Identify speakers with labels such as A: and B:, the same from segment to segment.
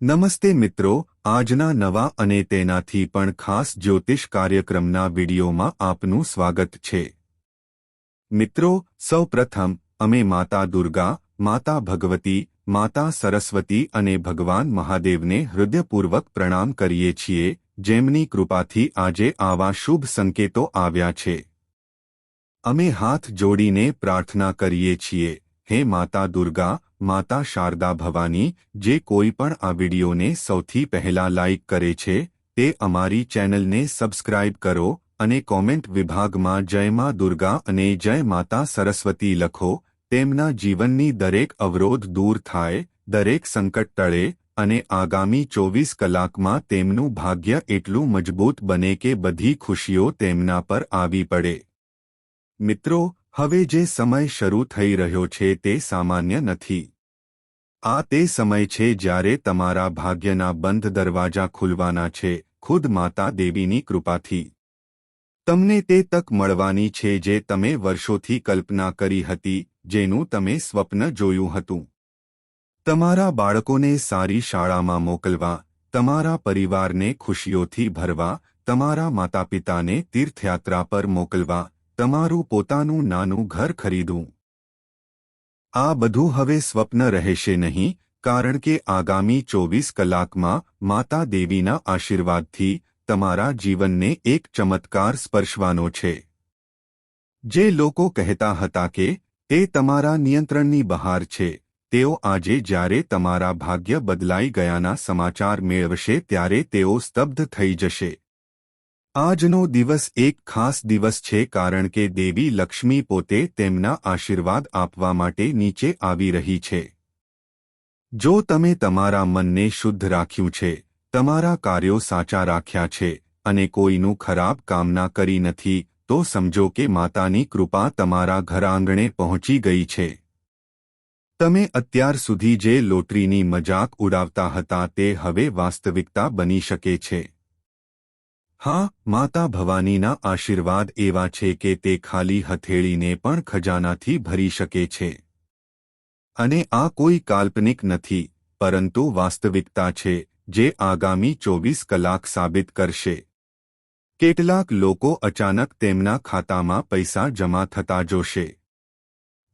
A: નમસ્તે મિત્રો, આજના નવા અને તેનાથી પણ ખાસ જ્યોતિષ કાર્યક્રમના વિડીયોમાં આપનું સ્વાગત છે. મિત્રો, સૌપ્રથમ, અમે માતા દુર્ગા, માતા ભગવતી, માતા સરસ્વતી અને ભગવાન મહાદેવને હૃદયપૂર્વક પ્રણામ કરીએ છીએ, જેમની કૃપાથી આજે આવા શુભ સંકેતો આવ્યા છે. અમે હાથ જોડીને પ્રાર્થના કરીએ છીએ, હે માતા દુર્ગા માતા શારદા ભવાની જે કોઈ પણ આ વિડીયોને સૌથી પહેલા લાઇક કરે છે, તે અમારી ચેનલને સબસ્ક્રાઇબ કરો અને કોમેન્ટ વિભાગમાં જય માં દુર્ગા અને જય માતા સરસ્વતી લખો, તેમના જીવનની દરેક અવરોધ દૂર થાય, દરેક સંકટ ટળે અને આગામી ચોવીસ કલાકમાં તેમનું ભાગ્ય એટલું મજબૂત બને કે બધી ખુશીઓ તેમના પર આવી પડે. મિત્રો હવે જે સમય શરૂ થઈ રહ્યો છે તે સામાન્ય નથી. આ તે સમય છે જ્યારે તમારા ભાગ્યના બંધ દરવાજા ખુલવાના છે, ખુદ માતા દેવીની કૃપાથી. તમને તે તક મળવાની છે જે તમે વર્ષોથી કલ્પના કરી હતી, જેનું તમે સ્વપ્ન જોયું હતું. તમારા બાળકોને સારી શાળામાં મોકલવા, તમારા પરિવારને ખુશીઓથી ભરવા, તમારા માતાપિતાને તીર્થયાત્રા પર મોકલવા તમારું પોતાનું નાનું ઘર ખરીદવું આ બધું હવે સ્વપ્ન રહેશે નહીં, કારણ કે આગામી ચોવીસ કલાકમાં માતા દેવીના આશીર્વાદથી તમારા જીવનને એક ચમત્કાર સ્પર્શવાનો છે. જે લોકો કહેતા હતા કે, તે તમારા નિયંત્રણની બહાર છે. તેઓ આજે જ્યારે તમારા ભાગ્ય બદલાઈ ગયાના સમાચાર મેળવશે ત્યારે તેઓ સ્તબ્ધ થઈ જશે. આજનો દિવસ એક ખાસ દિવસ છે કારણ કે દેવી લક્ષ્મી પોતે તેમના આશીર્વાદ આપવા માટે નીચે આવી રહી છે. જો તમે તમારા મનને શુદ્ધ રાખ્યું છે, તમારા કાર્યો સાચા રાખ્યા છે અને કોઈનું ખરાબ કામના કરી નથી, તો સમજો કે માતાની કૃપા તમારા ઘરાંગણે પહોંચી ગઈ છે. તમે અત્યાર સુધી જે લોટરીની મજાક ઉડાવતા હતા તે હવે વાસ્તવિકતા બની શકે છે. હા, માતા ભવાનીના આશીર્વાદ એવા છે કે તે ખાલી હથેળીને પણ ખજાનાથી ભરી શકે છે. અને આ કોઈ કાલ્પનિક નથી, પરંતુ વાસ્તવિકતા છે, જે આગામી ચોવીસ કલાક સાબિત કરશે. કેટલાક લોકો અચાનક તેમના ખાતામાં પૈસા જમા થતા જોશે.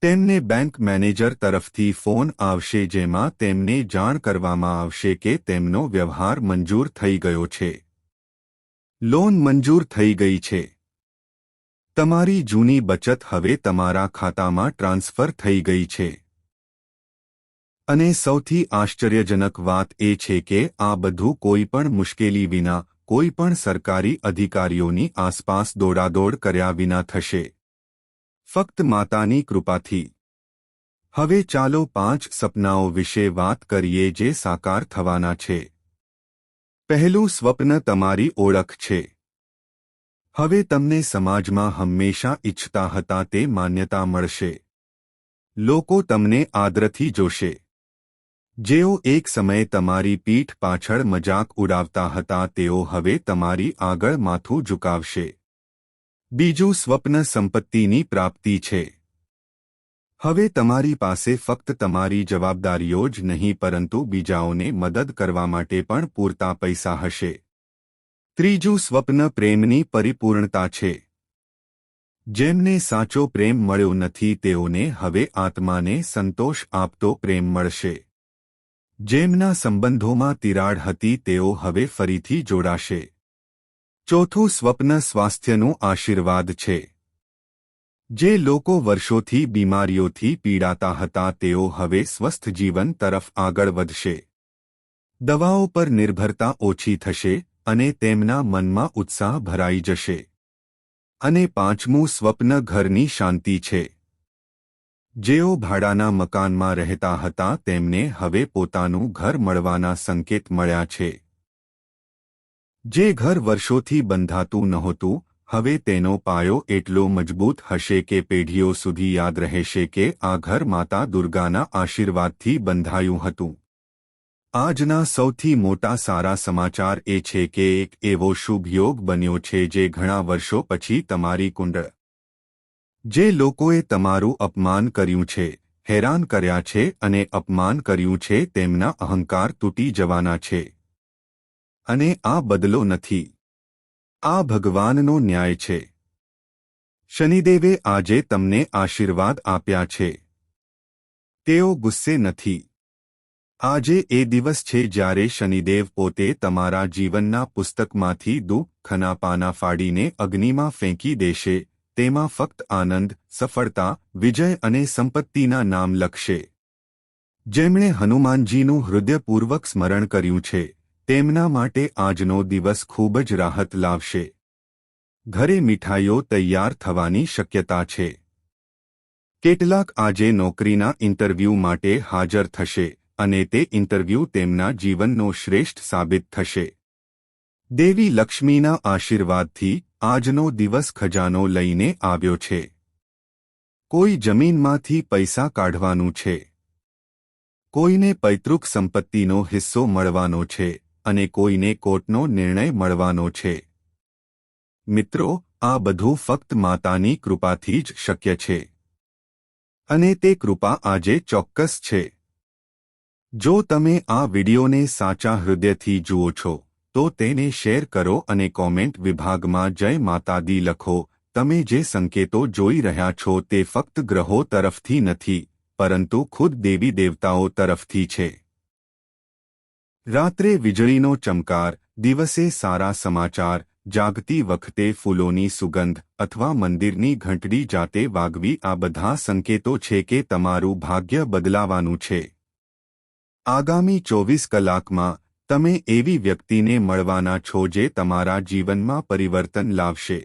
A: તેમને બેંક મેનેજર તરફથી ફોન આવશે જેમાં તેમને જાણ કરવામાં આવશે કે તેમનો વ્યવહાર મંજૂર થઈ ગયો છે. લોન મંજૂર થઈ ગઈ છે. તમારી જૂની બચત હવે તમારા ખાતામાં ટ્રાન્સફર થઈ ગઈ છે. અને સૌથી આશ્ચર્યજનક વાત એ છે કે આ બધું કોઈ પણ મુશ્કેલી વિના, કોઈ પણ સરકારી અધિકારીઓની આસપાસ દોડાદોડ કર્યા વિના થશે. ફક્ત માતાની કૃપાથી. હવે ચાલો પાંચ સપનાઓ વિશે વાત કરીએ જે સાકાર થવાના છે. પહેલું સ્વપ્ન તમારી ઓળખ છે. હવે તમને સમાજમાં હંમેશા ઇચ્છતા હતા તે માન્યતા મળશે. લોકો તમને આદરથી જોશે. જેઓ એક સમયે તમારી પીઠ પાછળ મજાક ઉડાવતા હતા તેઓ હવે તમારી આગળ માથું ઝુકાવશે. બીજું સ્વપ્ન સંપત્તિની પ્રાપ્તિ છે. હવે તમારી પાસે ફક્ત તમારી જવાબદારીઓ જ નહીં, પરંતુ બીજાઓને મદદ કરવા માટે પણ પૂરતા પૈસા હશે. ત્રીજું સ્વપ્ન પ્રેમની પરિપૂર્ણતા છે. જેમને સાચો પ્રેમ મળ્યો નથી, તેઓને હવે આત્માને સંતોષ આપતો પ્રેમ મળશે. જેમના સંબંધોમાં તિરાડ હતી, તેઓ હવે ફરીથી જોડાશે. ચોથું સ્વપ્ન સ્વાસ્થ્યનું આશીર્વાદ છે. જે લોકો વર્ષોથી બીમારીઓથી પીડાતા હતા તેઓ હવે સ્વસ્થ જીવન તરફ આગળ વધશે. દવાઓ પર નિર્ભરતા ઓછી થશે અને તેમના મનમાં ઉત્સાહ ભરાઈ જશે. અને પાંચમું સ્વપ્ન ઘરની શાંતિ છે. જેઓ ભાડાના મકાનમાં રહેતા હતા તેમને હવે પોતાનું ઘર મળવાના સંકેત મળ્યા છે. જે ઘર વર્ષોથી બંધાતું નહોતું હવે તેનો પાયો એટલો મજબૂત હશે કે પેઢીઓ સુધી યાદ રહેશે કે આ ઘર માતા દુર્ગાના આશીર્વાદથી બંધાયું હતું. આજના સૌથી મોટા સારા સમાચાર એ છે કે એક એવો શુભ યોગ બન્યો છે જે ઘણા વર્ષો પછી તમારી કુંડ જે લોકોએ તમારું અપમાન કર્યું છે, હેરાન કર્યા છે અને અપમાન કર્યું છે તેમના અહંકાર તૂટી જવાના છે. અને આ બદલો નથી. આ ભગવાનનો ન્યાય છે. શનિદેવે આજે તમને આશીર્વાદ આપ્યા છે. તેઓ ગુસ્સે નથી. આજે એ દિવસ છે જ્યારે શનિદેવ પોતે તમારા જીવનના પુસ્તકમાંથી દુઃખના પાના ફાડીને અગ્નિમાં ફેંકી દેશે, તેમાં ફક્ત આનંદ, સફળતા, વિજય અને સંપત્તિના નામ લખશે. જેમણે હનુમાનજીનું હૃદયપૂર્વક સ્મરણ કર્યું છે. તેમના માટે આજનો દિવસ ખૂબ જ રાહત લાવશે. ઘરે મીઠાઈઓ તૈયાર થવાની શક્યતા છે. કેટલાક આજે નોકરીના ઇન્ટરવ્યૂ માટે હાજર થશે અને તે ઇન્ટરવ્યૂ તેમના જીવનનો શ્રેષ્ઠ સાબિત થશે. દેવી લક્ષ્મીના આશીર્વાદથી આજનો દિવસ ખજાનો લઈને આવ્યો છે. કોઈ જમીનમાંથી પૈસા કાઢવાનું છે. કોઈને પૈતૃક સંપત્તિનો હિસ્સો મળવાનો છે. અને કોઈને કોર્ટનો નિર્ણય મળવાનો છે. મિત્રો, આ બધું ફક્ત માતાની કૃપાથી જ શક્ય છે. અને તે કૃપા આજે ચોક્કસ છે. જો તમે આ વિડિયોને સાચા હૃદયથી જુઓ છો, તો તેને શેર કરો અને કોમેન્ટ વિભાગમાં જય માતાદી લખો, તમે જે સંકેતો જોઈ રહ્યા છો તે ફક્ત ગ્રહો તરફથી નથી, પરંતુ ખુદ દેવી દેવતાઓ તરફથી છે. રાત્રે વીજળીનો ચમકાર, દિવસે સારા સમાચાર, જાગતી વખતે ફૂલોની સુગંધ અથવા મંદિરની ઘંટડી જાતે વાગવી, આ બધા સંકેતો છે કે તમારું ભાગ્ય બદલાવાનું છે. આગામી ચોવીસ કલાકમાં તમે એવી વ્યક્તિને મળવાના છો જે તમારા જીવનમાં પરિવર્તન લાવશે.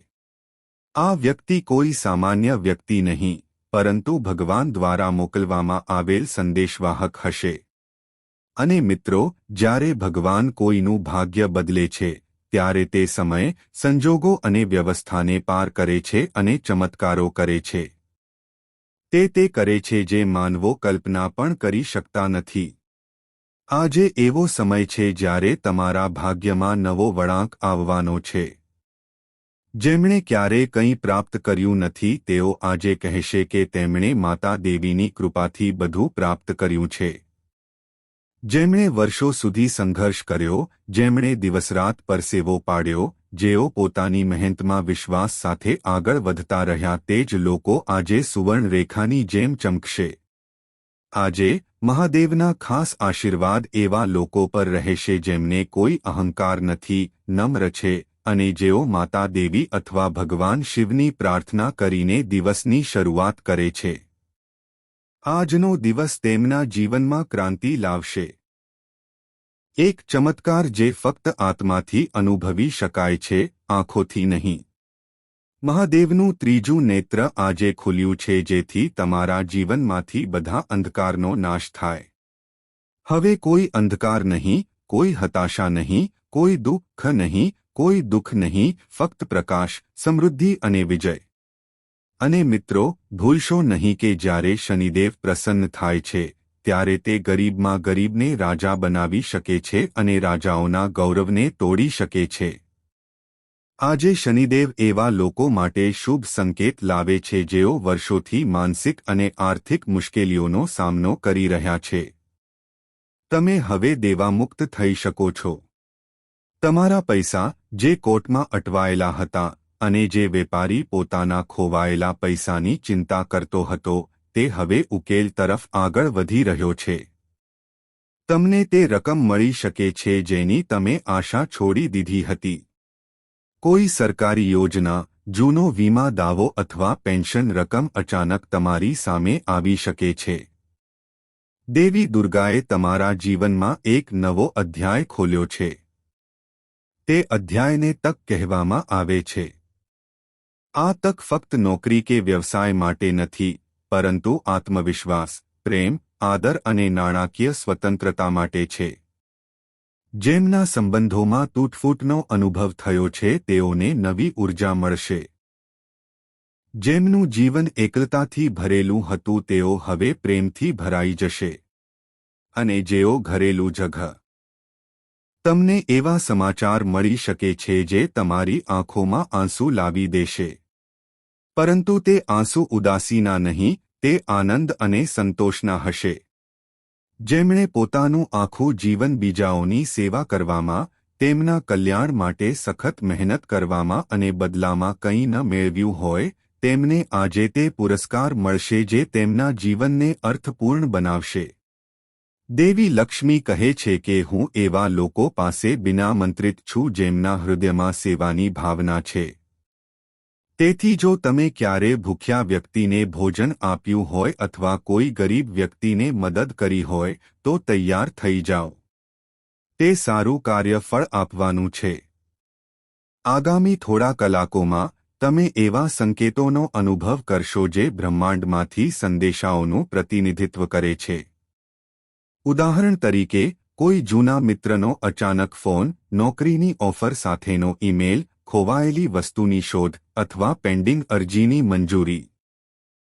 A: આ વ્યક્તિ કોઈ સામાન્ય વ્યક્તિ નહીં, પરંતુ ભગવાન દ્વારા મોકલવામાં આવેલ સંદેશવાહક હશે. અને મિત્રો, જ્યારે ભગવાન કોઈનું ભાગ્ય બદલે છે, ત્યારે તે સમય સંજોગો અને વ્યવસ્થાને પાર કરે છે અને ચમત્કારો કરે છે. તે તે કરે છે જે માનવો કલ્પના પણ કરી શકતા નથી. આજે એવો સમય છે જ્યારે તમારા ભાગ્યમાં નવો વળાંક આવવાનો છે. જેમણે ક્યારે કંઈ પ્રાપ્ત કર્યું નથી, તેઓ આજે કહેશે કે તેમણે માતા દેવીની કૃપાથી બધું પ્રાપ્ત કર્યું છે. જેમણે વર્ષો સુધી સંઘર્ષ કર્યો, જેમણે દિવસરાત પરસેવો પાડ્યો, જેઓ પોતાની મહેનતમાં વિશ્વાસ સાથે આગળ વધતા રહ્યા તે જ લોકો આજે સુવર્ણરેખાની જેમ ચમકશે. આજે મહાદેવના ખાસ આશીર્વાદ એવા લોકો પર રહેશે જેમને કોઈ અહંકાર નથી, નમ્ર છે, અને જેઓ માતા દેવી અથવા ભગવાન શિવની પ્રાર્થના કરીને દિવસની શરૂઆત કરે છે. આજનો દિવસ તેમના જીવનમાં ક્રાંતિ લાવશે. એક ચમત્કાર જે ફક્ત આત્માથી અનુભવી શકાય છે, આંખોથી નહીં. મહાદેવનું ત્રીજું નેત્ર આજે ખુલ્યું છે જેથી તમારા જીવનમાંથી બધા અંધકારનો નાશ થાય. હવે કોઈ અંધકાર નહીં, કોઈ હતાશા નહીં, કોઈ દુઃખ નહીં, કોઈ દુઃખ નહીં, ફક્ત પ્રકાશ, સમૃદ્ધિ અને વિજય. અને મિત્રો, ભૂલશો નહીં કે જ્યારે શનિદેવ પ્રસન્ન થાય છે, ત્યારે તે ગરીબમાં ગરીબને રાજા બનાવી શકે છે અને રાજાઓના ગૌરવને તોડી શકે છે. આજે શનિદેવ એવા લોકો માટે શુભ સંકેત લાવે છે જેઓ વર્ષોથી માનસિક અને આર્થિક મુશ્કેલીઓનો સામનો કરી રહ્યા છે. તમે હવે દેવામુક્ત થઈ શકો છો. તમારા પૈસા જે કોર્ટમાં અટવાયેલા હતા અને જે વેપારી પોતાના ખોવાયેલા પૈસાની ચિંતા કરતો હતો, તે હવે ઉકેલ તરફ આગળ વધી રહ્યો છે. તમને તે રકમ મળી શકે છે જેની તમે આશા છોડી દીધી હતી. કોઈ સરકારી યોજના, જૂનો વીમા દાવો અથવા પેન્શન રકમ અચાનક તમારી સામે આવી શકે છે. દેવી દુર્ગાએ તમારા જીવનમાં એક નવો અધ્યાય ખોલ્યો છે. તે અધ્યાયને તક કહેવામાં આવે છે. આ તક ફક્ત નોકરી કે વ્યવસાય માટે નથી, પરંતુ આત્મવિશ્વાસ, પ્રેમ, આદર અને નાણાકીય સ્વતંત્રતા માટે છે. જેમના સંબંધોમાં તૂટફૂટનો અનુભવ થયો છે, તેઓને નવી ઊર્જા મળશે. જેમનું જીવન એકલતાથી ભરેલું હતું, તેઓ હવે પ્રેમથી ભરાઈ જશે. અને જેઓ ઘરેલું જઘ. તમને એવા સમાચાર મળી શકે છે, જે તમારી આંખોમાં આંસુ લાવી દેશે. પરંતુ તે આંસુ ઉદાસીના નહીં, તે આનંદ અને સંતોષના હશે. જેમણે પોતાનું આખું જીવન બીજાઓની સેવા કરવામાં, તેમના કલ્યાણ માટે સખત મહેનત કરવામાં અને બદલામાં કંઈ ન મેળવ્યું હોય, તેમને આજે તે પુરસ્કાર મળશે જે તેમના જીવનને અર્થપૂર્ણ બનાવશે. દેવી લક્ષ્મી કહે છે કે હું એવા લોકો પાસે બિનામંત્રિત છું જેમના હૃદયમાં સેવાની ભાવના છે. તેથી જો તમે ક્યારે ભૂખ્યા વ્યક્તિને ભોજન આપ્યું હોય અથવા કોઈ ગરીબ વ્યક્તિને મદદ કરી હોય, તો તૈયાર થઈ જાઓ. તે સારું કાર્ય ફળ આપવાનું છે. આગામી થોડા કલાકોમાં, તમે એવા સંકેતોનો અનુભવ કરશો જે બ્રહ્માંડમાંથી સંદેશાઓનું પ્રતિનિધિત્વ કરે છે. ઉદાહરણ તરીકે, કોઈ જૂના મિત્રનો અચાનક ફોન, નોકરીની ઓફર સાથેનો ઈમેલ ખોવાયેલી વસ્તુની શોધ અથવા પેન્ડિંગ અરજીની મંજૂરી.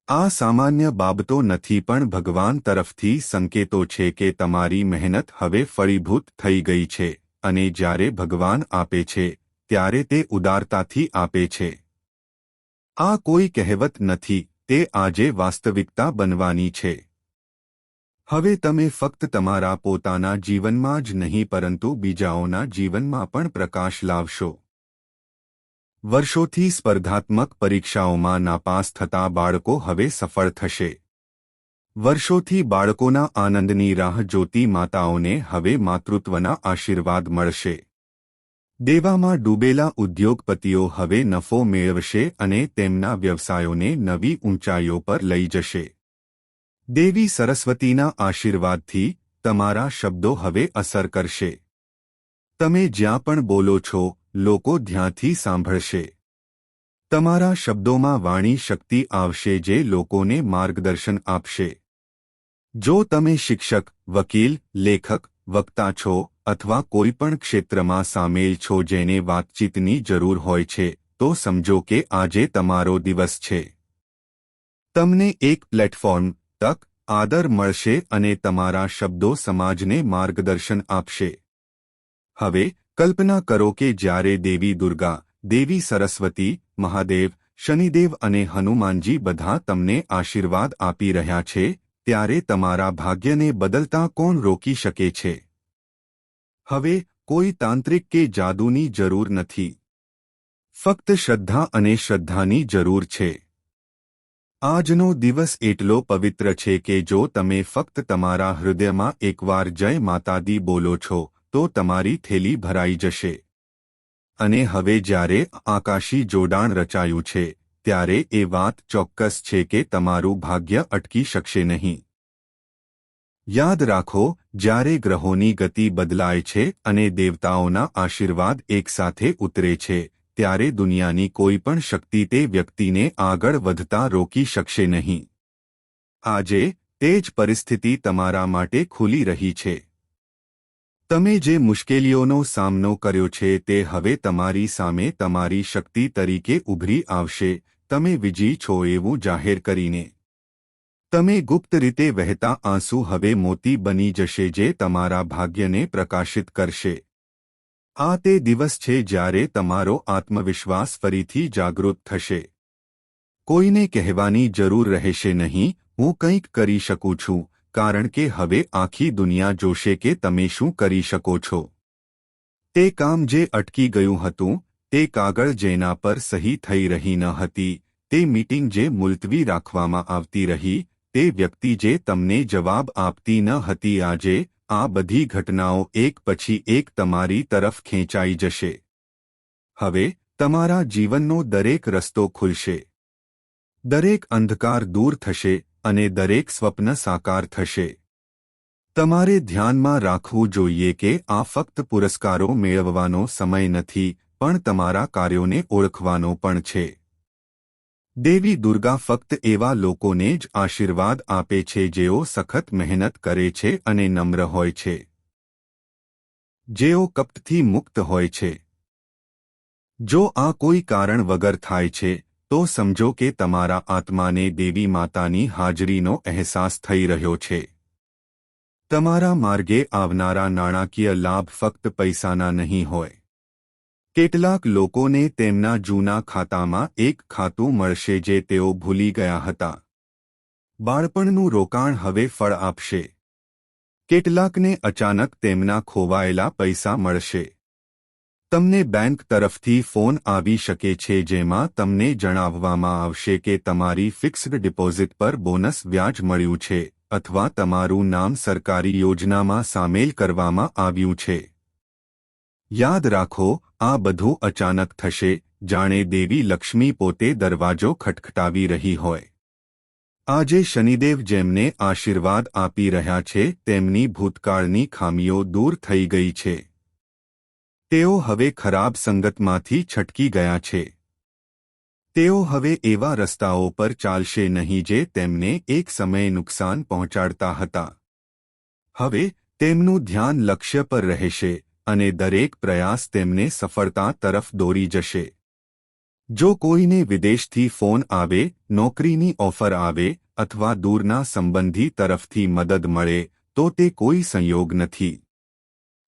A: આ સામાન્ય બાબતો નથી પણ ભગવાન તરફથી સંકેતો છે કે તમારી મહેનત હવે ફળીભૂત થઈ ગઈ છે અને જ્યારે ભગવાન આપે છે, ત્યારે તે ઉદારતાથી આપે છે. આ કોઈ કહેવત નથી, તે આજે વાસ્તવિકતા બનવાની છે. હવે તમે ફક્ત તમારા પોતાના જીવનમાં જ નહીં પરંતુ બીજાઓના જીવનમાં પણ પ્રકાશ લાવશો. વર્ષોથી સ્પર્ધાત્મક પરીક્ષાઓમાં નાપાસ થતા બાળકો હવે સફળ થશે. વર્ષોથી બાળકોના આનંદની રાહ જોતી માતાઓને હવે માતૃત્વના આશીર્વાદ મળશે. દેવામાં ડૂબેલા ઉદ્યોગપતિઓ હવે નફો મેળવશે અને તેમના વ્યવસાયોને નવી ઊંચાઈઓ પર લઈ જશે. દેવી સરસ્વતીના આશીર્વાદથી તમારા શબ્દો હવે અસર કરશે. તમે જ્યાં પણ બોલો છો લોકો ધ્યાનથી સાંભળશે. તમારા શબ્દોમાં વાણી શક્તિ આવશે જે લોકોને માર્ગદર્શન આપશે. જો તમે શિક્ષક, વકીલ, લેખક, વક્તા છો અથવા કોઈપણ ક્ષેત્રમાં સામેલ છો જેને વાતચીતની જરૂર હોય છે, તો સમજો કે આજે તમારો દિવસ છે. તમને એક પ્લેટફોર્મ તક, આદર મળશે અને તમારા શબ્દો સમાજને માર્ગદર્શન આપશે. હવે કલ્પના કરો કે જ્યારે દેવી દુર્ગા, દેવી સરસ્વતી, મહાદેવ, શનિદેવ અને હનુમાનજી બધા તમને આશીર્વાદ આપી રહ્યા છે, ત્યારે તમારા ભાગ્યને બદલતા કોણ રોકી શકે છે? હવે, કોઈ તાંત્રિક કે જાદુની જરૂર નથી. ફક્ત શ્રદ્ધા અને શ્રદ્ધાની જરૂર છે. આજનો દિવસ એટલો પવિત્ર છે કે જો તમે ફક્ત તમારા હૃદયમાં એકવાર જય માતાદી બોલો છો તો તમારી થેલી ભરાઈ જશે. અને હવે જ્યારે આકાશી જોડાણ રચાયું છે, ત્યારે એ વાત ચોક્કસ છે કે તમારું ભાગ્ય અટકી શકશે નહીં. યાદ રાખો, જ્યારે ગ્રહોની ગતિ બદલાય છે અને દેવતાઓના આશીર્વાદ એકસાથે ઉતરે છે, ત્યારે દુનિયાની કોઈ પણ શક્તિ તે વ્યક્તિને આગળ વધતા રોકી શકશે નહીં. આજે, તે જ પરિસ્થિતિ તમારા માટે ખુલી રહી છે. તમે જે મુશ્કેલીઓનો સામનો કર્યો છે તે હવે તમારી સામે તમારી શક્તિ તરીકે ઉભરી આવશે, તમે વિજયી છો એવું જાહેર કરીને. તમે ગુપ્ત રીતે વહેતા આંસુ હવે મોતી બની જશે જે તમારા ભાગ્યને પ્રકાશિત કરશે. આ તે દિવસ છે જ્યારે તમારો આત્મવિશ્વાસ ફરીથી જાગૃત થશે. કોઈને કહેવાની જરૂર રહેશે નહીં, હું કંઈક કરી શકું છું. કારણ કે હવે આખી દુનિયા જોશે કે તમે શું કરી શકો છો. તે કામ જે અટકી ગયું હતું, તે કાગળ જેના પર સહી થઈ રહી ન હતી, તે મીટિંગ જે મુલતવી રાખવામાં આવતી રહી, તે વ્યક્તિ જે તમને જવાબ આપતી ન હતી આજે, આ બધી ઘટનાઓ એક પછી એક તમારી તરફ ખેંચાઈ જશે. હવે, તમારા જીવનનો દરેક રસ્તો ખુલશે. દરેક અંધકાર દૂર થશે અને દરેક સ્વપ્ન સાકાર થશે. તમારે ધ્યાનમાં રાખવું જોઈએ કે આ ફક્ત પુરસ્કારો મેળવવાનો સમય નથી, પણ તમારા કાર્યોને ઓળખવાનો પણ છે. દેવી દુર્ગા ફક્ત એવા લોકોને જ આશીર્વાદ આપે છે જેઓ સખત મહેનત કરે છે અને નમ્ર હોય છે. જેઓ કપટથી મુક્ત હોય છે. જો આ કોઈ કારણ વગર થાય છે તો સમજો કે તમારા આત્માને દેવી માતાની હાજરીનો અહેસાસ થઈ રહ્યો છે. તમારા માર્ગે આવનારા નાણાકીય લાભ ફક્ત પૈસાના નહીં હોય. કેટલાક લોકોને તેમના જૂના ખાતામાં એક ખાતું મળશે જે તેઓ ભૂલી ગયા હતા. બાળપણનું રોકાણ હવે ફળ આપશે. કેટલાકને અચાનક તેમના ખોવાયેલા પૈસા મળશે. તમને બેંક તરફથી ફોન આવી શકે છે જેમાં તમને જણાવવામાં આવશે કે તમારી ફિક્સ્ડ ડિપોઝિટ પર બોનસ વ્યાજ મળ્યું છે અથવા તમારું નામ સરકારી યોજનામાં સામેલ કરવામાં આવ્યું છે. યાદ રાખો, આ બધું અચાનક થશે, જાણે દેવી લક્ષ્મી પોતે દરવાજો ખટખટાવી રહી હોય. આજે શનિદેવ જેમને આશીર્વાદ આપી રહ્યા છે, તેમની ભૂતકાળની ખામીઓ દૂર થઈ ગઈ છે. તેઓ હવે ખરાબ સંગતમાંથી છટકી ગયા છે. તેઓ હવે એવા રસ્તાઓ પર ચાલશે નહીં જે તેમને એક સમયે નુકસાન પહોંચાડતા હતા. હવે તેમનું ધ્યાન લક્ષ્ય પર રહેશે અને દરેક પ્રયાસ તેમને સફળતા તરફ દોરી જશે. જો કોઈને વિદેશથી ફોન આવે, નોકરીની ઓફર આવે અથવા દૂરના સંબંધી તરફથી મદદ મળે, તો તે કોઈ સંયોગ નથી.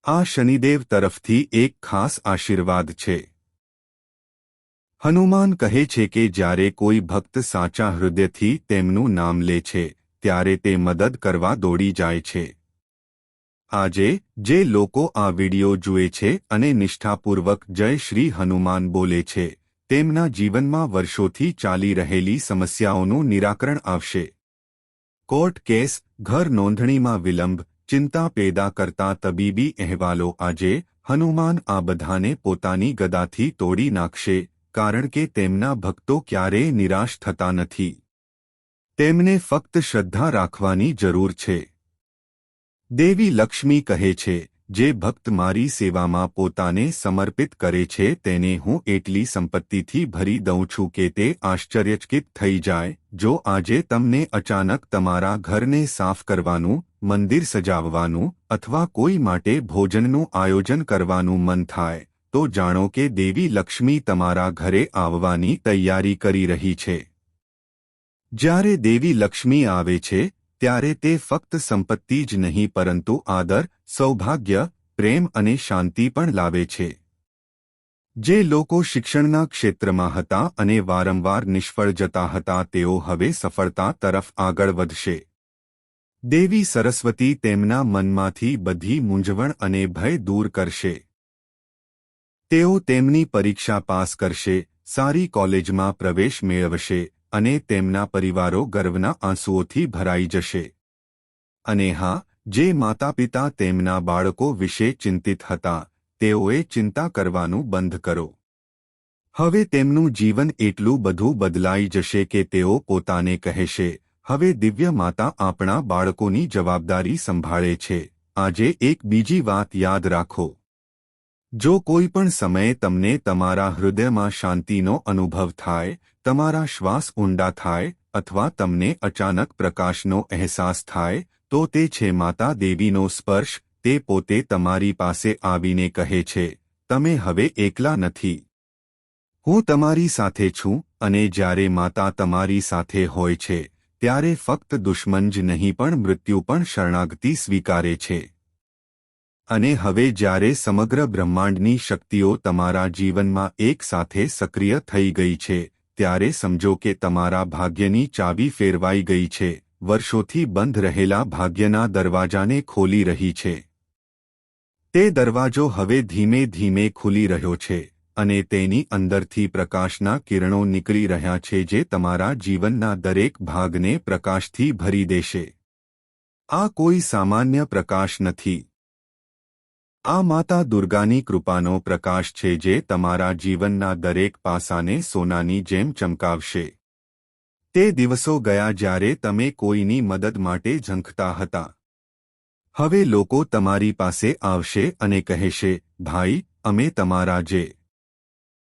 A: આ શનિદેવ તરફથી એક ખાસ આશીર્વાદ છે. હનુમાન કહે છે કે જ્યારે કોઈ ભક્ત સાચા હૃદયથી તેમનું નામ લે છે, ત્યારે તે મદદ કરવા દોડી જાય છે. આજે, જે લોકો આ વિડિયો જુએ છે અને નિષ્ઠાપૂર્વક જય શ્રી હનુમાન બોલે છે, તેમના જીવનમાં વર્ષોથી ચાલી રહેલી સમસ્યાઓનું નિરાકરણ આવશે. કોર્ટ કેસ, ઘર નોંધણીમાં વિલંબ ચિંતા પેદા કરતા તબીબી અહેવાલો આજે હનુમાન આ બધાને પોતાની ગદાથી તોડી નાખશે, કારણ કે તેમના ભક્તો ક્યારેય નિરાશ થતા નથી. તેમને ફક્ત શ્રદ્ધા રાખવાની જરૂર છે. દેવી લક્ષ્મી કહે છે, જે ભક્ત મારી સેવામાં પોતાને સમર્પિત કરે છે, તેને હું એટલી સંપત્તિથી ભરી દઉં છું કે તે આશ્ચર્યચકિત થઈ જાય, જો આજે તમને અચાનક તમારા ઘરને સાફ કરવાનું મંદિર સજાવવાનું અથવા કોઈ માટે ભોજનનું આયોજન કરવાનું મન થાય, તો જાણો કે દેવી લક્ષ્મી તમારા ઘરે આવવાની તૈયારી કરી રહી છે. જ્યારે દેવી લક્ષ્મી આવે છે, ત્યારે તે ફક્ત સંપત્તિ જ નહીં પરંતુ આદર, સૌભાગ્ય, પ્રેમ અને શાંતિ પણ લાવે છે. જે લોકો શિક્ષણના ક્ષેત્રમાં હતા અને વારંવાર નિષ્ફળ જતા હતા, તેઓ હવે સફળતા તરફ આગળ વધશે. દેવી સરસ્વતી તેમના મનમાંથી બધી મૂંઝવણ અને ભય દૂર કરશે. તેઓ તેમની પરીક્ષા પાસ કરશે, સારી કોલેજમાં પ્રવેશ મેળવશે અને તેમના પરિવારો ગર્વના આંસુઓથી ભરાઈ જશે. અને હા, જે માતાપિતા તેમના બાળકો વિશે ચિંતિત હતા, તેઓએ ચિંતા કરવાનું બંધ કરો. હવે તેમનું જીવન એટલું બધું બદલાઈ જશે કે તેઓ પોતાને કહેશે હવે દિવ્ય માતા આપણા બાળકોની જવાબદારી સંભાળે છે. આજે એક બીજી વાત યાદ રાખો. જો કોઈ પણ સમયે તમને તમારા હૃદયમાં શાંતિનો અનુભવ થાય, તમારા શ્વાસ ઊંડા થાય અથવા તમને અચાનક પ્રકાશનો અહેસાસ થાય, તો તે છે માતા દેવીનો સ્પર્શ, તે પોતે તમારી પાસે આવીને કહે છે, તમે હવે એકલા નથી. હું તમારી સાથે છું અને જ્યારે માતા તમારી સાથે હોય છે ત્યારે ફક્ત દુશ્મન જ નહીં પણ મૃત્યુ પણ શરણાગતિ સ્વીકારે છે. અને હવે જ્યારે સમગ્ર બ્રહ્માંડની શક્તિઓ તમારા જીવનમાં એક સાથે સક્રિય થઈ ગઈ છે, ત્યારે સમજો કે તમારા ભાગ્યની ચાવી ફેરવાઈ ગઈ છે, વર્ષોથી બંધ રહેલા ભાગ્યના દરવાજાને ખોલી રહી છે. તે દરવાજો હવે ધીમે ધીમે ખુલી રહ્યો છે. અને તેની અંદરથી પ્રકાશના કિરણો નીકળી રહ્યા છે જે તમારા જીવનના દરેક ભાગને પ્રકાશથી ભરી દેશે. આ કોઈ સામાન્ય પ્રકાશ નથી. આ માતા દુર્ગાની કૃપાનો પ્રકાશ છે જે તમારા જીવનના દરેક પાસાને સોનાની જેમ ચમકાવશે. તે દિવસો ગયા જ્યારે તમે કોઈની મદદ માટે ઝંખતા હતા. હવે લોકો તમારી પાસે આવશે અને કહેશે, ભાઈ, અમે તમારા જે